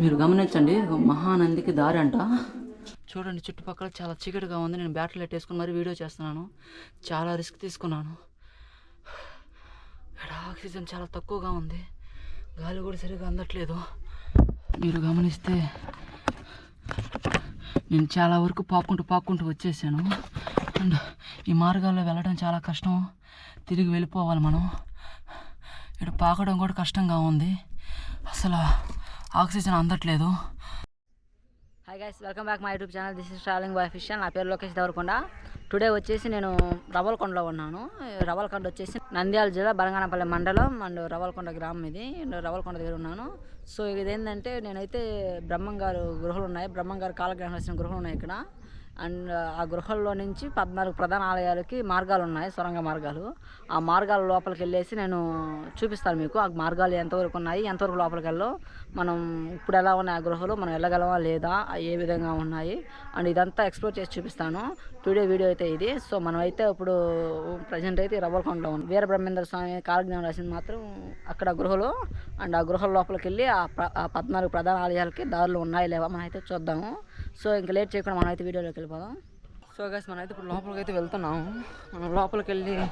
మీరు గమనించండి మహానందికి దారి అంట. చూడండి చుట్టుపక్కల చాలా చీకటిగా ఉంది. నేను బ్యాటరీ లైట్ వేసుకుని మరీ వీడియో చేస్తున్నాను. చాలా రిస్క్ తీసుకున్నాను. ఇక్కడ ఆక్సిజన్ చాలా తక్కువగా ఉంది. గాలి కూడా సరిగా అందట్లేదు. మీరు గమనిస్తే నేను చాలా వరకు పాక్కుంటూ పాక్కుంటూ వచ్చేసాను. అండ్ ఈ మార్గాల్లో వెళ్ళడం చాలా కష్టం. తిరిగి వెళ్ళిపోవాలి మనం. ఇక్కడ పాకడం కూడా కష్టంగా ఉంది. అసలు ఆక్సిజన్ అందట్లేదు. Hi guys welcome back my YouTube channel this is travelling boy fission నా పేరు లోకేష్ దేవరకొండ. టుడే వచ్చేసి నేను రవల్కొండలో ఉన్నాను. రవల్కొండ వచ్చేసి నంద్యాల జిల్లా బలంగానపల్లి మండలం అండ్ రవల్కొండ గ్రామం ఇది. నేను రవల్కొండ దగ్గర ఉన్నాను. సో ఇదేంటంటే నేనైతే బ్రహ్మంగారు గృహాలు ఉన్నాయి. బ్రహ్మంగారు కాలగ్రహం వచ్చిన గృహాలు ఉన్నాయి ఇక్కడ. అండ్ ఆ గృహల్లో నుంచి పద్నాలుగు ప్రధాన ఆలయాలకి మార్గాలు ఉన్నాయి సొరంగ మార్గాలు. ఆ మార్గాల లోపలికి వెళ్ళేసి నేను చూపిస్తాను మీకు ఆ మార్గాలు ఎంతవరకు ఉన్నాయి ఎంతవరకు లోపలికి వెళ్ళో మనం ఇప్పుడు ఎలా ఉన్నాయి ఆ గృహలు మనం వెళ్ళగలమా లేదా ఏ విధంగా ఉన్నాయి. అండ్ ఇదంతా ఎక్స్ప్లోర్ చేసి చూపిస్తాను. టుడే వీడియో అయితే ఇది. సో మనం అయితే ఇప్పుడు ప్రజెంట్ అయితే రవ్వలకొండలో ఉంది వీర బ్రహ్మేంద్ర స్వామి కాలజ్ఞానం రాసింది మాత్రం అక్కడ గృహలు. అండ్ ఆ గృహల లోపలికి వెళ్ళి ఆ ప్ర- ఆ పద్నాలుగు ప్రధాన ఆలయాలకి దారులు ఉన్నాయి లేవా మనం అయితే చూద్దాము. సో ఇంకా లేట్ చేయకుండా మనం అయితే వీడియోలోకి వెళ్ళిపోదాం. సో గైస్ మనం అయితే ఇప్పుడు లోపలికి అయితే వెళ్తున్నాం. మనం లోపలికి వెళ్ళి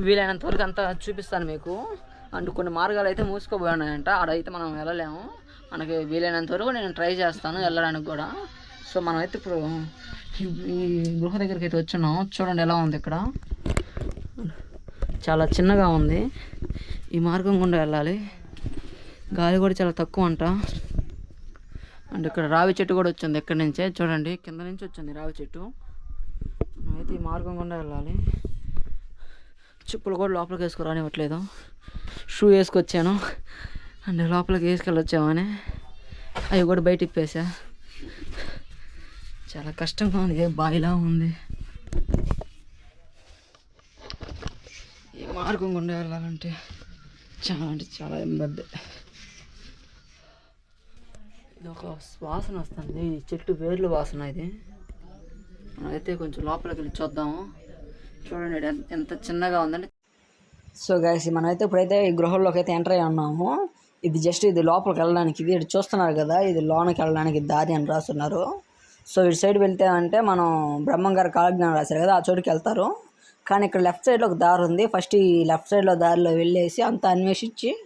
వీలైనంత వరకు అంతా చూపిస్తాను మీకు. అండ్ కొన్ని మార్గాలు అయితే మూసుకోబోయినాయంట. ఆడైతే మనం వెళ్ళలేము. మనకి వీలైనంత వరకు నేను ట్రై చేస్తాను వెళ్ళడానికి కూడా. సో మనం అయితే ఇప్పుడు ఈ- ఈ గృహ దగ్గరికి అయితే వచ్చున్నాం చూడండి ఎలా ఉంది ఇక్కడ. చాలా చిన్నగా ఉంది. ఈ మార్గం గుండా వెళ్ళాలి. గాలి కూడా చాలా తక్కువ అంట అండ్ ఇక్కడ రావి చెట్టు కూడా వచ్చింది. ఎక్కడి నుంచే? చూడండి. కింద నుంచి వచ్చింది రావి చెట్టు. అయితే ఈ మార్గం గుండా వెళ్ళాలి. చెప్పులు కూడా లోపలికి వేసుకురానివ్వట్లేదు షూ వేసుకొచ్చాను. అండ్ లోపలికి వేసుకెళ్ళొచ్చామని. అవి కూడా బయట ఇప్పేసా చాలా కష్టంగా ఉంది. ఏ బాయిలా ఉంది. ఈ మార్గం గుండా వెళ్ళాలంటే చాలా అంటే చాలా ఇబ్బంది. ఇది ఒక వాసన వస్తుంది. చెట్టు వేర్ల వాసన ఇది. అయితే కొంచెం లోపలికి వెళ్ళి చూద్దాము. చూడండి ఎంత- చిన్నగా ఉందండి. సో గైస్ మనమైతే ఇప్పుడైతే ఈ గృహంలోకి అయితే ఎంటర్ అయ్యి ఉన్నాము. ఇది జస్ట్ ఇది లోపలికి వెళ్ళడానికి ఇది ఇటు చూస్తున్నారు కదా ఇది లోనకి వెళ్ళడానికి దారి అని రాస్తున్నారు. సో ఇటు సైడ్ వెళ్తే అంటే మనం బ్రహ్మంగారు కాలజ్ఞానం రాశారు కదా ఆ చోటుకి వెళ్తారు. కానీ ఇక్కడ లెఫ్ట్ సైడ్లో ఒక దారి ఉంది. ఫస్ట్ ఈ లెఫ్ట్ సైడ్లో దారిలో వెళ్ళేసి అంతా అన్వేషించి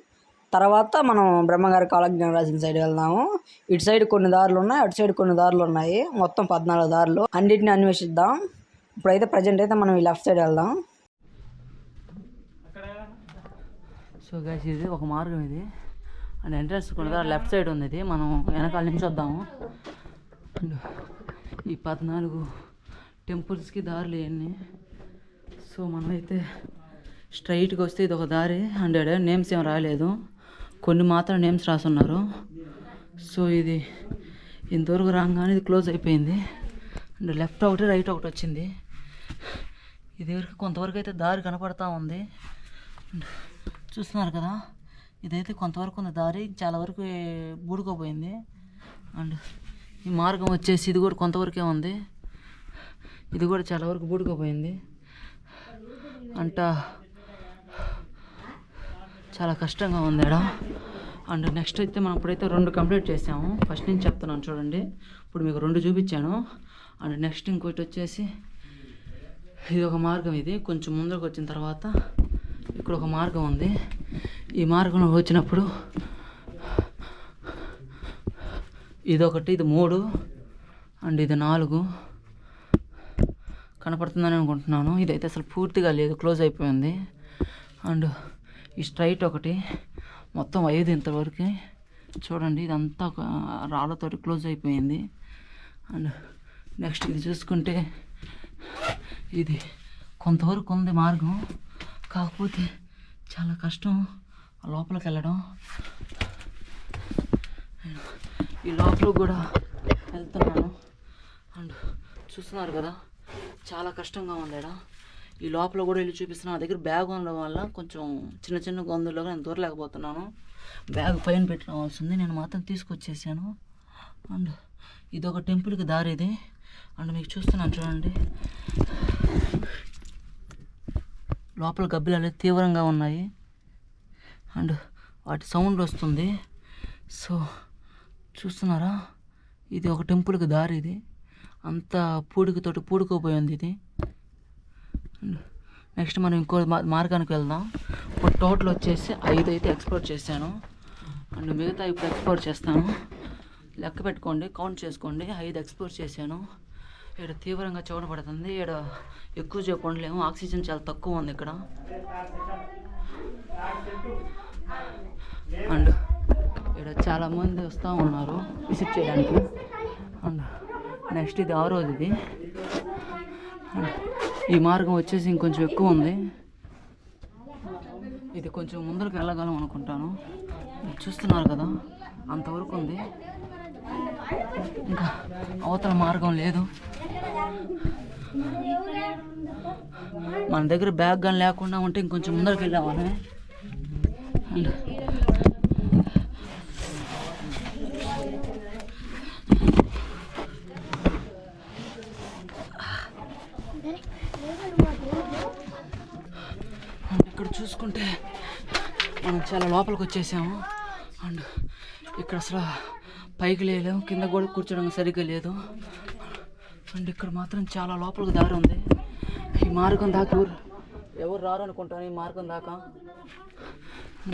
తర్వాత మనం బ్రహ్మగారి కాలజ్ఞానం రాసిన సైడ్ వెళ్దాము. ఇటు సైడ్ కొన్ని దారులు ఉన్నాయి అటు సైడ్ కొన్ని దారులు ఉన్నాయి. మొత్తం పద్నాలుగు దారులు. అన్నిటిని అన్వేషిద్దాం. ఇప్పుడైతే ప్రజెంట్ అయితే మనం ఈ లెఫ్ట్ సైడ్ వెళ్దాం. సో గైస్ ఇది ఒక మార్గం ఇది. అండ్ ఎంట్రన్స్ కూడా లెఫ్ట్ సైడ్ ఉంది ఇది. మనం వెనకాల నుంచి వద్దాము. అండ్ ఈ పద్నాలుగు టెంపుల్స్కి దారులు ఇవన్నీ. సో మనమైతే స్ట్రైట్గా వస్తే ఇది ఒక దారి. అండ్ నేమ్స్ ఏం రాలేదు. కొన్ని మాత్రం నేమ్స్ రాసున్నారు. సో ఇది ఇంతవరకు రాగానే ఇది క్లోజ్ అయిపోయింది. అండ్ లెఫ్ట్ ఒకటి రైట్ ఒకటి వచ్చింది. ఇది వరకు కొంతవరకు అయితే దారి కనపడతా ఉంది. చూస్తున్నారు కదా ఇదైతే కొంతవరకు ఉంది దారి చాలా వరకు బూడుకోపోయింది. అండ్ ఈ మార్గం వచ్చేసి ఇది కూడా కొంతవరకే ఉంది. ఇది కూడా చాలా వరకు బూడుకోపోయింది. అంట చాలా కష్టంగా ఉంది ఇక్కడ అండ్ నెక్స్ట్ అయితే మనం ఇప్పుడైతే రెండు కంప్లీట్ చేసాము. ఫస్ట్ నుంచి చెప్తున్నాను చూడండి. ఇప్పుడు మీకు రెండు చూపించాను. అండ్ నెక్స్ట్ ఇంకోటి వచ్చేసి ఇది ఒక మార్గం ఇది. కొంచెం ముందుకు వచ్చిన తర్వాత ఇక్కడ ఒక మార్గం ఉంది. ఈ మార్గంలో వచ్చినప్పుడు ఇదొకటి ఇది మూడు అండ్ ఇది నాలుగు. కనపడుతుందని అనుకుంటున్నాను. ఇదైతే అసలు పూర్తిగా లేదు. క్లోజ్ అయిపోయింది. అండ్ ఈ స్ట్రైట్ ఒకటి. మొత్తం ఐదు ఇంతవరకు. చూడండి ఇదంతా ఒక రాళ్ళతోటి క్లోజ్ అయిపోయింది. అండ్ నెక్స్ట్ ఇది చూసుకుంటే ఇది కొంతవరకు ఉంది మార్గం. కాకపోతే చాలా కష్టం ఆ లోపలికి వెళ్ళడం. ఈ లోపల కూడా వెళ్తున్నాను. అండ్ చూస్తున్నారు కదా చాలా కష్టంగా ఉంది ఈ లోపల కూడా వెళ్ళి చూపిస్తున్నాను నా దగ్గర బ్యాగ్ ఉండడం వల్ల కొంచెం చిన్న చిన్న గందుల్లో నేను దూరలేకపోతున్నాను. బ్యాగ్ పైన పెట్టి రావాల్సింది నేను మాత్రం తీసుకొచ్చేసాను. అండ్ ఇది ఒక టెంపుల్కి దారి ఇది. అండ్ మీకు చూస్తున్నాను చూడండి. లోపల గబ్బిలాలు తీవ్రంగా ఉన్నాయి. అండ్ వాటి సౌండ్ వస్తుంది. సో చూస్తున్నారా? ఇది ఒక టెంపుల్కి దారి ఇది. అంత పూడికతోటి పూడుకోపోయింది ఇది. నెక్స్ట్ మనం ఇంకో మార్గానికి వెళ్దాం. ఇప్పుడు టోటల్ వచ్చేసి ఐదు అయితే ఎక్స్పోర్ట్ చేశాను. అండ్ మిగతా ఇప్పుడు ఎక్స్పోర్ట్ చేస్తాను. లెక్క పెట్టుకోండి కౌంట్ చేసుకోండి. ఐదు ఎక్స్పోర్ట్ చేశాను. ఇక్కడ తీవ్రంగా చూడబడుతుంది. పడుతుంది ఇక్కడ ఎక్కువ సేపు ఉండలేము ఆక్సిజన్ చాలా తక్కువ ఉంది ఇక్కడ. అండ్ ఇక్కడ చాలామంది వస్తూ ఉన్నారు విజిట్ చేయడానికి. అండ్ నెక్స్ట్ ఇది ఆరోజు ఇది. అండ్ ఈ మార్గం వచ్చేసి ఇంకొంచెం ఎక్కువ ఉంది. ఇది కొంచెం ముందరకు వెళ్ళగలం అనుకుంటాను. చూస్తున్నారు కదా అంతవరకు ఉంది. ఇంకా అవతల మార్గం లేదు. మన దగ్గర బ్యాగ్ కానీ లేకుండా ఉంటే ఇంకొంచెం ముందరకు వెళ్ళామని అండ్ ఇక్కడ చూసుకుంటే మనం చాలా లోపలికి వచ్చేసాము. అండ్ ఇక్కడ అసలు పైకి లేలేము కింద కూడా కూర్చోడానికి సరిగ్గా లేదు. అండ్ ఇక్కడ మాత్రం చాలా లోపలికి దారి ఉంది. ఈ మార్గం దాకా ఎవరు ఎవరు రారు అనుకుంటాను ఈ మార్గం దాకా.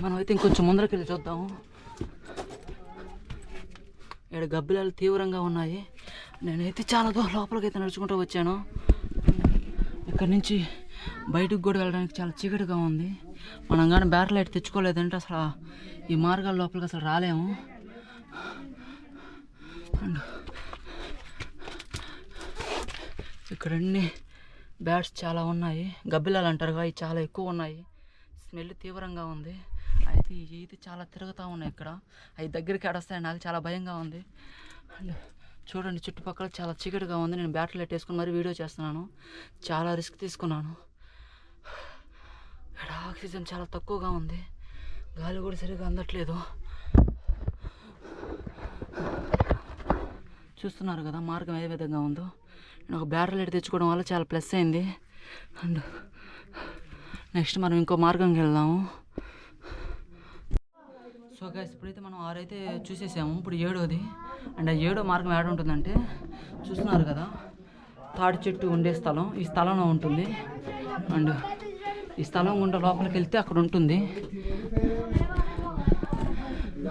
మనమైతే ఇంకొంచెం ముందరికి వెళ్ళి చూద్దాము ఇక్కడ గబ్బిలాలు తీవ్రంగా ఉన్నాయి. నేనైతే చాలా దూరం లోపలికి అయితే నడుచుకుంటూ వచ్చాను. ఇక్కడ నుంచి బయటకు కూడా వెళ్ళడానికి చాలా చీకటిగా ఉంది. మనం కానీ బ్యాటరీ లైట్ తెచ్చుకోలేదంటే అసలు ఈ మార్గాల లోపలికి అసలు రాలేము. అండ్ ఇక్కడ అన్ని బ్యాట్స్ చాలా ఉన్నాయి. గబ్బిలాలు అంటారు ఇవి చాలా ఎక్కువ ఉన్నాయి. స్మెల్ తీవ్రంగా ఉంది. అయితే ఇది చాలా తిరుగుతూ ఉన్నాయి ఇక్కడ. అవి దగ్గరికి అడస్తాయి నాకు చాలా భయంగా ఉంది. అండ్ చూడండి చుట్టుపక్కల చాలా చీకటిగా ఉంది. నేను బ్యాటరీ లైట్ వేసుకుని మరీ వీడియో చేస్తున్నాను. చాలా రిస్క్ తీసుకున్నాను. ఇక్కడ ఆక్సిజన్ చాలా తక్కువగా ఉంది. గాలి కూడా సరిగా అందట్లేదు. చూస్తున్నారు కదా మార్గం ఏ విధంగా ఉందో. నేను ఒక బ్యాటరీ లైట్ తెచ్చుకోవడం వల్ల చాలా ప్లస్ అయింది. అండ్ నెక్స్ట్ మనం ఇంకో మార్గంకి వెళ్దాము. సో గైస్ ఇప్పుడైతే మనం ఆరైతే చూసేసాము. ఇప్పుడు ఏడోది. అండ్ ఆ ఏడో మార్గం ఏడ ఉంటుందంటే చూస్తున్నారు కదా తాడి చెట్టు ఉండే స్థలం. ఈ స్థలంలో ఉంటుంది. అండ్ ఈ స్థలం గుండా లోపలికి వెళ్తే అక్కడ ఉంటుంది.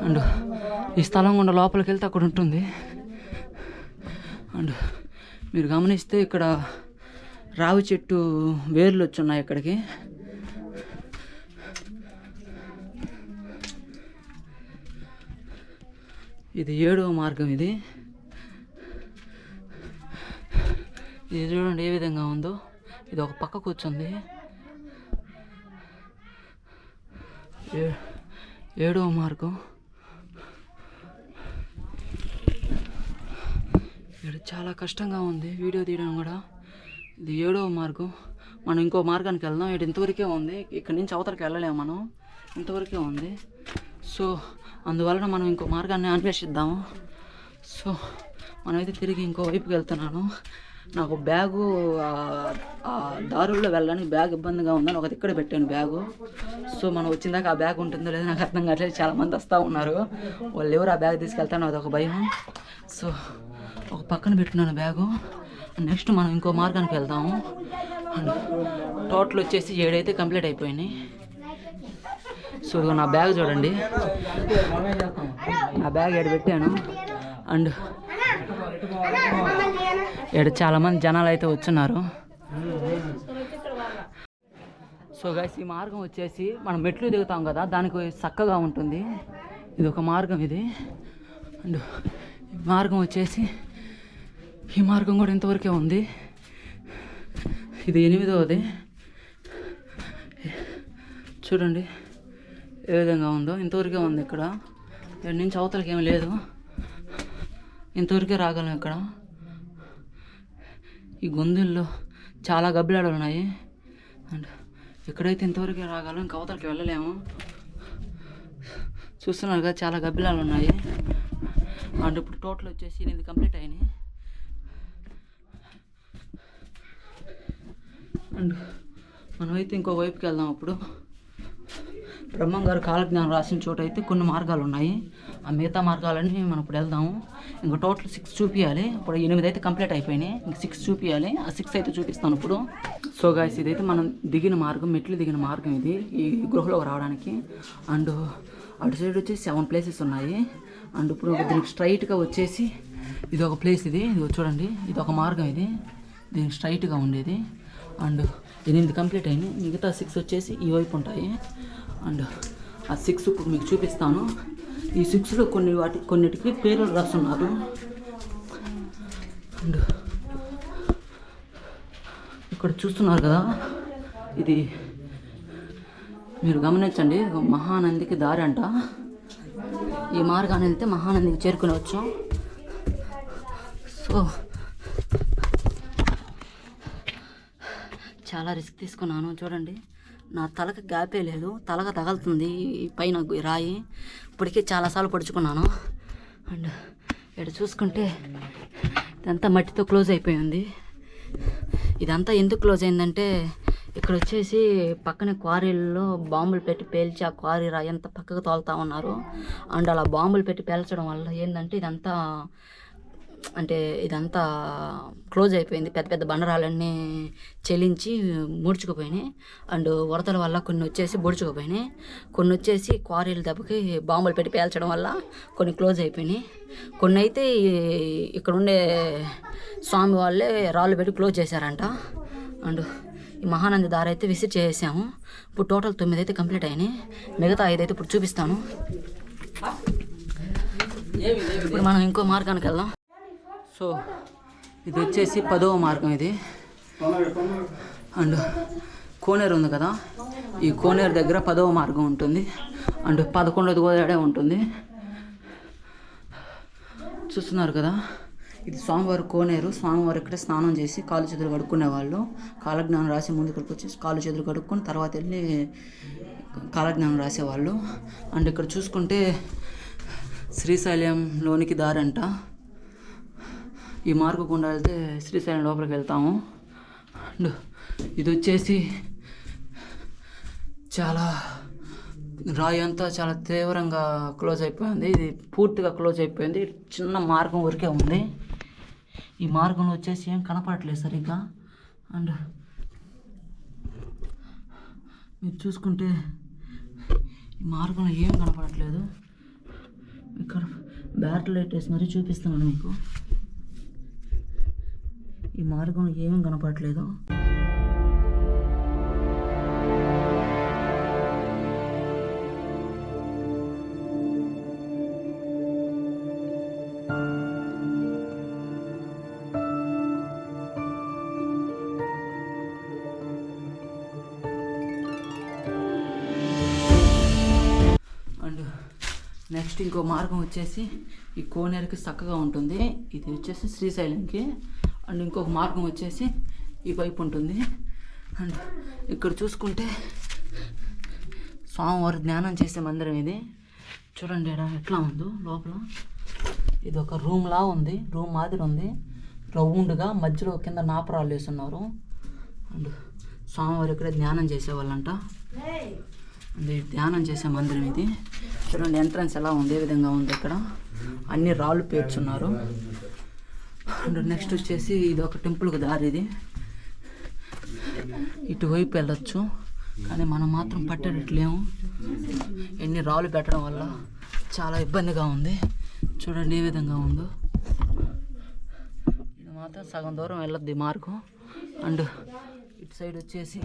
అండ్ ఈ స్థలం గుండా లోపలికి వెళ్తే అక్కడ ఉంటుంది. అండ్ మీరు గమనిస్తే ఇక్కడ రావి చెట్టు వేర్లు వచ్చి ఉన్నాయి ఇక్కడికి. ఇది ఏడవ మార్గం ఇది. ఇది చూడండి ఏ విధంగా ఉందో. ఇది ఒక పక్క కూర్చుంది. ఏ- ఏడవ మార్గం. ఇక్కడ చాలా కష్టంగా ఉంది వీడియో తీయడం కూడా. ఇది ఏడవ మార్గం. మనం ఇంకో మార్గానికి వెళ్దాం. ఇక్కడ ఇంతవరకే ఉంది. ఇక్కడ నుంచి అవతలకి వెళ్ళలేము మనం. ఇంతవరకే ఉంది. సో అందువలన మనం ఇంకో మార్గాన్ని అన్వేషిద్దాము సో మనమైతే తిరిగి ఇంకో వైపుకి వెళ్తున్నాను. నాకు బ్యాగు దారుల్లో వెళ్ళడానికి బ్యాగ్ ఇబ్బందిగా ఉందని ఒక ఇక్కడ పెట్టాను బ్యాగు. సో మనం వచ్చిందాక ఆ బ్యాగ్ ఉంటుందో లేదో నాకు అర్థం కావట్లేదు. చాలామంది వస్తూ ఉన్నారు. వాళ్ళు ఎవరు ఆ బ్యాగ్ తీసుకెళ్తాను అదొక భయం. సో ఒక పక్కన పెట్టున్నాను బ్యాగు. నెక్స్ట్ మనం ఇంకో మార్గానికి వెళ్దాము. అండ్ టోటల్ వచ్చేసి ఏడైతే కంప్లీట్ అయిపోయినాయి. సో నా బ్యాగ్ చూడండి. నా బ్యాగ్ ఏడు పెట్టాను. అండ్ ఇక్కడ చాలామంది జనాలు అయితే వచ్చున్నారు. సో గైస్ ఈ మార్గం వచ్చేసి మనం మెట్లు దిగుతాం కదా దానికి చక్కగా ఉంటుంది. ఇది ఒక మార్గం ఇది. అండ్ ఈ మార్గం వచ్చేసి ఈ మార్గం కూడా ఇంతవరకే ఉంది. ఇది ఎనిమిదవది. చూడండి. ఏ విధంగా ఉందో. ఇంతవరకే ఉంది ఇక్కడ. ఇక్కడ నుంచి అవతలకి ఏమి లేదు. ఇంతవరకే రాగలం ఇక్కడ. ఈ గొంతుల్లో చాలా గబ్బిలాడలు ఉన్నాయి. అండ్ ఎక్కడైతే ఇంతవరకే రాగలం ఇంకా అవతలకి వెళ్ళలేము. చూస్తున్నారు కదా చాలా గబ్బిలాలు ఉన్నాయి. అండ్ ఇప్పుడు టోటల్ వచ్చేసి ఇది కంప్లీట్ అయినాయి. అండ్ మనమైతే ఇంకో వైపుకి వెళ్దాం అప్పుడు బ్రహ్మం గారు కాలజ్ఞానం రాసిన చోట అయితే కొన్ని మార్గాలు ఉన్నాయి ఆ మిగతా మార్గాలన్నీ మనం ఇప్పుడు వెళ్దాము. ఇంకా టోటల్ సిక్స్ చూపించాలి ఇప్పుడు ఎనిమిది అయితే కంప్లీట్ అయిపోయినాయి. ఇంక సిక్స్ చూపించాలి ఆ సిక్స్ అయితే చూపిస్తాను ఇప్పుడు. సో గాయస్ ఇదైతే మనం దిగిన మార్గం మెట్లు దిగిన మార్గం ఇది. ఈ గృహలోకి రావడానికి. అండ్ అటు సైడ్ వచ్చేసి సెవెన్ ప్లేసెస్ ఉన్నాయి. అండ్ ఇప్పుడు దీనికి స్ట్రైట్గా వచ్చేసి ఇది ఒక ప్లేస్ ఇది. ఇది చూడండి. ఇది ఒక మార్గం ఇది. దీనికి స్ట్రైట్గా ఉండేది. అండ్ ఎనిమిది కంప్లీట్ అయినాయి. మిగతా సిక్స్ వచ్చేసి ఈ వైపు ఉంటాయి. అండ్ ఆ సిక్స్ ఇప్పుడు మీకు చూపిస్తాను. ఈ సిక్స్లో కొన్ని వాటి కొన్నిటికి పేర్లు రాస్తున్నారు అండ్ ఇక్కడ చూస్తున్నారు కదా ఇది మీరు గమనించండి మహానందికి దారి అంట. ఈ మార్గాన్ని వెళ్తే మహానందికి చేరుకునవచ్చు సో చాలా రిస్క్ తీసుకున్నాను. చూడండి నా తలకి గ్యాపే లేదు. తలక తగలుతుంది పైన ఈ రాయి. ఇప్పటికే చాలాసార్లు పడుచుకున్నాను. అండ్ ఇక్కడ చూసుకుంటే ఇదంతా మట్టితో క్లోజ్ అయిపోయింది. ఇదంతా ఎందుకు క్లోజ్ అయిందంటే ఇక్కడ వచ్చేసి పక్కనే క్వారీల్లో బాంబులు పెట్టి పేల్చి ఆ క్వారీ రాయి అంతా పక్కకు తోలుతా ఉన్నారు. అండ్ అలా బాంబులు పెట్టి పేల్చడం వల్ల ఏంటంటే ఇదంతా అంటే ఇదంతా క్లోజ్ అయిపోయింది. పెద్ద పెద్ద బండరాలన్నీ చెలించి ముడుచుకుపోయినాయి. అండ్ వరదల వల్ల కొన్ని వచ్చేసి బొడుచుకుపోయినాయి. కొన్ని వచ్చేసి క్వారీల దెబ్బకి బాంబులు పెట్టి పేల్చడం వల్ల కొన్ని క్లోజ్ అయిపోయినాయి. కొన్ని అయితే ఇక్కడ ఉండే స్వామి వాళ్ళే రాళ్ళు పెట్టి క్లోజ్ చేశారంట. అండ్ ఈ మహానంది దారి అయితే విజిట్ చేసాము ఇప్పుడు టోటల్ తొమ్మిది అయితే కంప్లీట్ అయినాయి. మిగతా ఐదు అయితే ఇప్పుడు చూపిస్తాను. ఇప్పుడు మనం ఇంకో మార్గానికి వెళ్దాం. సో ఇది వచ్చేసి పదవ మార్గం ఇది. అండ్ కోనేరు ఉంది కదా? ఈ కోనేరు దగ్గర పదవ మార్గం ఉంటుంది. అండ్ పదకొండవది కూడా ఉంటుంది. చూస్తున్నారు కదా? ఇది స్వామివారి కోనేరు. స్వామివారు ఇక్కడ స్నానం చేసి కాలు చేతులు కడుక్కునే వాళ్ళు. కాలజ్ఞానం రాసి ముందు ఇక్కడికి వచ్చి కాలు చేతులు కడుక్కొని తర్వాత వెళ్ళి కాలజ్ఞానం రాసేవాళ్ళు. అండ్ ఇక్కడ చూసుకుంటే శ్రీశైలంలోనికి దారంట ఈ మార్గం గుండా వెళ్తే శ్రీశైలం లోపలికి వెళ్తాము. అండ్ ఇది వచ్చేసి చాలా రాయి అంతా చాలా తీవ్రంగా క్లోజ్ అయిపోయింది. ఇది పూర్తిగా క్లోజ్ అయిపోయింది. చిన్న మార్గం వరకే ఉంది. ఈ మార్గంలో వచ్చేసి ఏం కనపడట్లేదు సరిగ్గా. అండ్ మీరు చూసుకుంటే ఈ మార్గంలో ఏం కనపడట్లేదు. ఇక్కడ బ్యాటరీ లైట్ వేసి మరీ చూపిస్తున్నాను మీకు. ఈ మార్గం ఏమీ కనపడట్లేదు. అండ్ నెక్స్ట్ ఇంకో మార్గం వచ్చేసి ఈ కోనేరుకి చక్కగా ఉంటుంది. ఇది వచ్చేసి శ్రీశైలంకి అండ్ ఇంకొక మార్గం వచ్చేసి ఈ వైపు ఉంటుంది. అండ్ ఇక్కడ చూసుకుంటే స్వామివారు ధ్యానం చేసే మందిరం ఇది. చూడండి ఎట్లా ఉందో లోపల. ఇది ఒక రూమ్లా ఉంది. రూమ్ మాదిరి ఉంది. రౌండ్గా మధ్యలో కింద నాపరాలు వేస్తున్నారు. అండ్ స్వామివారు ఇక్కడ ధ్యానం చేసేవాళ్ళంట. ఇది ధ్యానం చేసే మందిరం ఇది. చూడండి ఎంట్రన్స్ ఎలా ఉంది ఏ విధంగా ఉంది ఇక్కడ. అన్ని రాళ్ళు పేర్చున్నారు. అండ్ నెక్స్ట్ వచ్చేసి ఇది ఒక టెంపుల్కి దారి ఇది. ఇటువైపు వెళ్ళొచ్చు. కానీ మనం మాత్రం పట్టేటట్లేము. ఎన్ని రాళ్ళు పెట్టడం వల్ల చాలా ఇబ్బందిగా ఉంది. చూడండి ఏ విధంగా ఉందో. ఇది మాత్రం సగం దూరం వెళ్ళొద్ది మార్గం అండ్ ఇటు సైడ్ వచ్చేసి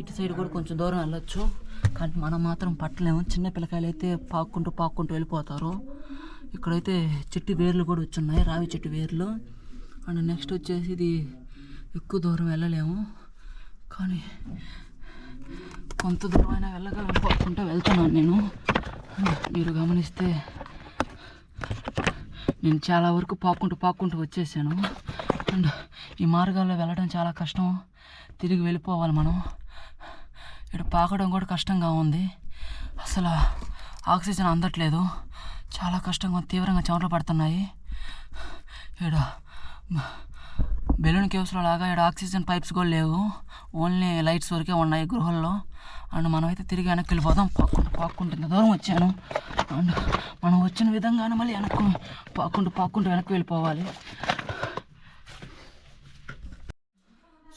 ఇటు సైడ్ కూడా కొంచెం దూరం వెళ్ళొచ్చు. కానీ మనం మాత్రం పట్టలేము. చిన్న పిల్లకాయలు అయితే పాక్కుంటూ పాక్కుంటూ వెళ్ళిపోతారు. ఇక్కడైతే చెట్టు వేర్లు కూడా వచ్చున్నాయి రావి చెట్టు వేర్లు. అండ్ నెక్స్ట్ వచ్చేసి ఇది ఎక్కువ దూరం వెళ్ళలేము. కానీ కొంత దూరం అయినా వెళ్ళగలను వెళ్తున్నాను నేను. మీరు గమనిస్తే నేను చాలా వరకు పాక్కుంటూ పాక్కుంటూ వచ్చేసాను. అండ్ ఈ మార్గాల్లో వెళ్ళడం చాలా కష్టం. తిరిగి వెళ్ళిపోవాలి మనం. ఇక్కడ పాకడం కూడా కష్టంగా ఉంది. అసలు ఆక్సిజన్ అందట్లేదు. చాలా కష్టంగా తీవ్రంగా చెమటలు పడుతున్నాయి. ఇక్కడ బెలూన్ కేవ్స్లో లాగా ఇక్కడ ఆక్సిజన్ పైప్స్ కూడా లేవు. ఓన్లీ లైట్స్ వరకే ఉన్నాయి గృహల్లో అండ్ మనమైతే తిరిగి వెనక్కి వెళ్ళిపోదాం. పాక్కుంటూ పాక్కుంటుంది దూరం వచ్చాను. అండ్ మనం వచ్చిన విధంగానే మళ్ళీ వెనక్కు పాక్కుంటూ పాక్కుంటూ వెనక్కి వెళ్ళిపోవాలి.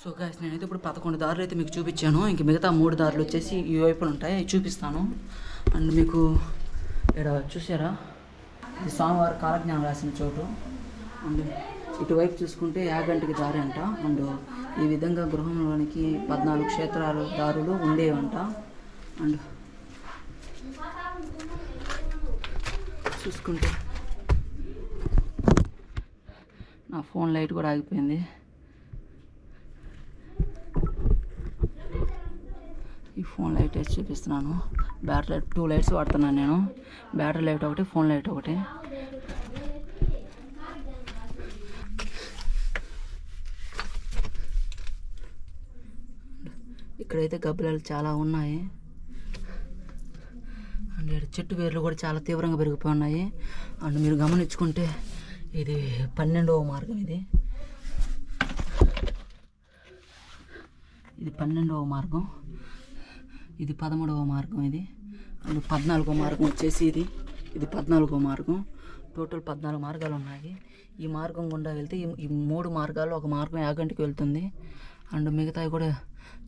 సో గాయస్ నేనైతే ఇప్పుడు పదకొండు దారులు అయితే మీకు చూపించాను. ఇంక మిగతా మూడు దారులు వచ్చేసి ఈ వైపున ఉంటాయి. చూపిస్తాను. అండ్ మీకు ఇక్కడ చూసారా ఇది స్వామివారి కాలజ్ఞానం రాసిన చోటు. అండ్ ఇటువైపు చూసుకుంటే యాగంటికి దారి అంట. అండ్ ఈ విధంగా గృహంలోనికి పద్నాలుగు క్షేత్రాలు దారులు ఉండేవంట. అండ్ చూసుకుంటే నా ఫోన్ లైట్ కూడా ఆగిపోయింది. ఈ ఫోన్ లైట్ వేసి చూపిస్తున్నాను. బ్యాటరీ లైట్ టూ లైట్స్ వాడుతున్నాను నేను. బ్యాటరీ లైట్ ఒకటి ఫోన్ లైట్ ఒకటి. ఇక్కడైతే గబ్బిలాలు చాలా ఉన్నాయి. అండ్ ఇక్కడ చెట్టు వేర్లు కూడా చాలా తీవ్రంగా పెరిగిపోయి ఉన్నాయి. అండ్ మీరు గమనించుకుంటే ఇది పన్నెండవ మార్గం ఇది. ఇది పన్నెండవ మార్గం. ఇది పదమూడవ మార్గం ఇది. అండ్ పద్నాలుగో మార్గం వచ్చేసి ఇది. ఇది పద్నాలుగో మార్గం. టోటల్ పద్నాలుగు మార్గాలు ఉన్నాయి. ఈ మార్గం గుండా వెళ్తే ఈ మూడు మార్గాలు ఒక మార్గం యాగంటికి వెళ్తుంది. అండ్ మిగతావి కూడా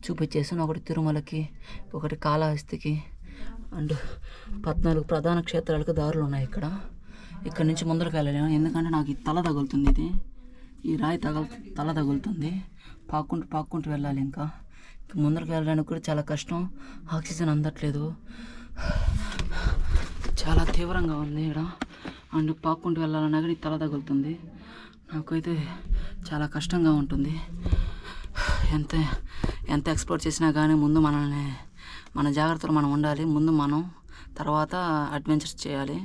చూపించేసాను. ఒకటి తిరుమలకి ఒకటి కాళహస్తికి. అండ్ పద్నాలుగు ప్రధాన క్షేత్రాలకు దారులు ఉన్నాయి ఇక్కడ. ఇక్కడ నుంచి ముందరకు వెళ్ళలేము. ఎందుకంటే నాకు ఈ తల తగులుతుంది ఇది. ఈ రాయి తగల తల తగులుతుంది. పాక్కుంటూ పాక్కుంటూ వెళ్ళాలి ఇంకా. ముందరకు వెళ్ళడానికి కూడా చాలా కష్టం. ఆక్సిజన్ అందట్లేదు. చాలా తీవ్రంగా ఉంది ఇక్కడ. అండ్ పాక్కుంటూ వెళ్ళాలన్నా కానీ తల తగులుతుంది. నాకైతే చాలా కష్టంగా ఉంటుంది. ఎంత ఎంత ఎక్స్ప్లోర్ చేసినా కానీ ముందు మనల్ని మన జాగ్రత్తలు మనం ఉండాలి. ముందు మనం తర్వాత అడ్వెంచర్స్ చేయాలి.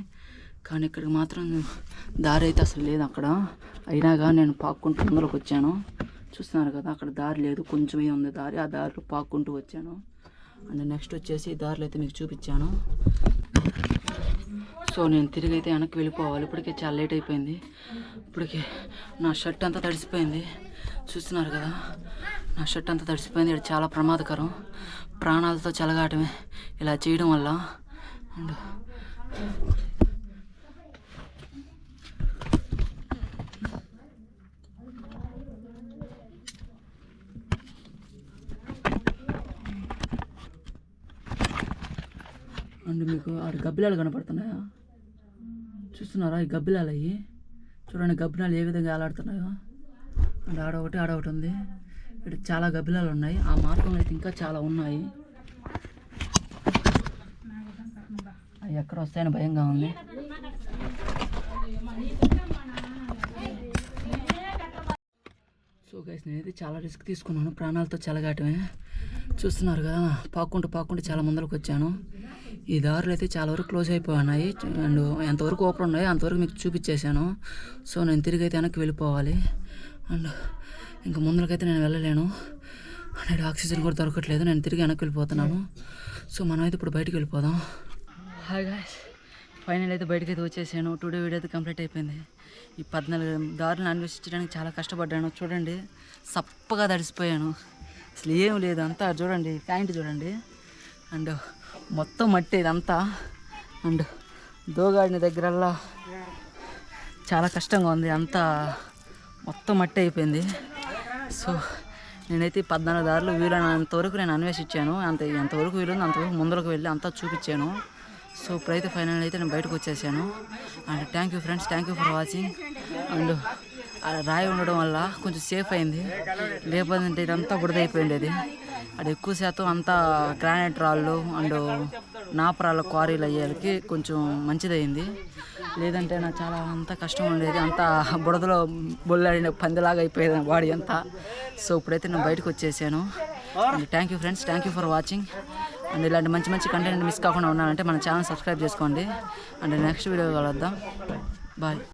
కానీ ఇక్కడికి మాత్రం దారి అయితే అసలు లేదు అక్కడ. అయినా కానీ నేను పాక్కుంటూ ముందరకు వచ్చాను చూస్తున్నారు కదా అక్కడ దారి లేదు కొంచెమే ఉంది దారి ఆ దారిలో పాక్కుంటూ వచ్చాను. అండ్ నెక్స్ట్ వచ్చేసి దారిలో అయితే మీకు చూపించాను. సో నేను తిరిగి అయితే వెనక్కి వెళ్ళిపోవాలి. ఇప్పటికే చాలా లేట్ అయిపోయింది. ఇప్పటికే నా షర్ట్ అంతా తడిసిపోయింది. చూస్తున్నారు కదా నా షర్ట్ అంతా తడిసిపోయింది. ఇది చాలా ప్రమాదకరం. ప్రాణాలతో చెలగాటమే ఇలా చేయడం వల్ల. అండ్ అండ్ మీకు ఆడ గబ్బిలాలు కనపడుతున్నాయా? చూస్తున్నారా ఈ గబ్బిలాలు అయ్యి? చూడండి గబ్బిలాలు ఏ విధంగా ఏలాడుతున్నాయో. అండ్ ఆడ ఒకటి ఆడ ఒకటి ఉంది. ఇక్కడ చాలా గబ్బిలాలు ఉన్నాయి. ఆ మార్గంలో అయితే ఇంకా చాలా ఉన్నాయి. అవి ఎక్కడ వస్తాయని భయంగా ఉంది. సో గైస్ నేనైతే చాలా రిస్క్ తీసుకున్నాను. ప్రాణాలతో చెలగాటమే. చూస్తున్నారు కదా పాక్కుంటూ పాక్కుంటూ చాలా ముందరకు వచ్చాను ఈ దారులు అయితే చాలా వరకు క్లోజ్ అయిపోయి అండ్ ఎంతవరకు ఓపెన్ ఉన్నాయో అంతవరకు మీకు చూపించేశాను. సో నేను తిరిగి అయితే వెనక్కి వెళ్ళిపోవాలి. అండ్ ఇంకా ముందరకైతే నేను వెళ్ళలేను. అండ్ ఆక్సిజన్ కూడా దొరకట్లేదు. నేను తిరిగి వెనక్కి వెళ్ళిపోతున్నాను. సో మనం అయితే ఇప్పుడు బయటికి వెళ్ళిపోదాం. హాయ్ గాయస్ ఫైనల్ అయితే బయటకి అయితే వచ్చేసాను. టుడే వీడియో అయితే కంప్లీట్ అయిపోయింది. ఈ పద్నాలుగు దారులను అన్వేషించడానికి చాలా కష్టపడ్డాను. చూడండి సప్పగా తడిసిపోయాను. అసలు ఏం లేదు. అంతా చూడండి ప్యాంట్ చూడండి. అండ్ మొత్తం మట్టి ఇదంతా. అండ్ దోగాడిన దగ్గరల్లా చాలా కష్టంగా ఉంది. అంతా మొత్తం మట్టి అయిపోయింది. సో నేనైతే పద్నాలుగు దారులు వీలైనంతవరకు నేను అన్వేషించాను. అంత ఎంతవరకు వీలుంది అంతవరకు ముందరకు వెళ్ళి అంతా చూపించాను. సో ఇప్పుడైతే ఫైనల్ అయితే నేను బయటకు వచ్చేసాను. And thank you friends thank you for watching and రాయి ఉండడం వల్ల కొంచెం సేఫ్ అయింది. లేకపోతే ఇదంతా బుడదైపోయింది అది ఎక్కువ శాతం అంతా గ్రానైట్ రాళ్ళు అండ్ నాపరాళ్ళ క్వారీలు అయ్యేకి కొంచెం మంచిదైంది లేదంటే నాకు చాలా అంత కష్టం ఉండేది. అంత బుడదలో బొల్లాడిన పందిలాగా అయిపోయేది బాడీ అంతా. సో ఇప్పుడైతే నేను బయటకు వచ్చేసాను. And thank you friends thank you for watching and ఇలాంటి మంచి మంచి కంటెంట్ మిస్ కాకుండా ఉన్నానంటే మన ఛానల్ సబ్స్క్రైబ్ చేసుకోండి. అండ్ నెక్స్ట్ వీడియో కలుద్దాం. బాయ్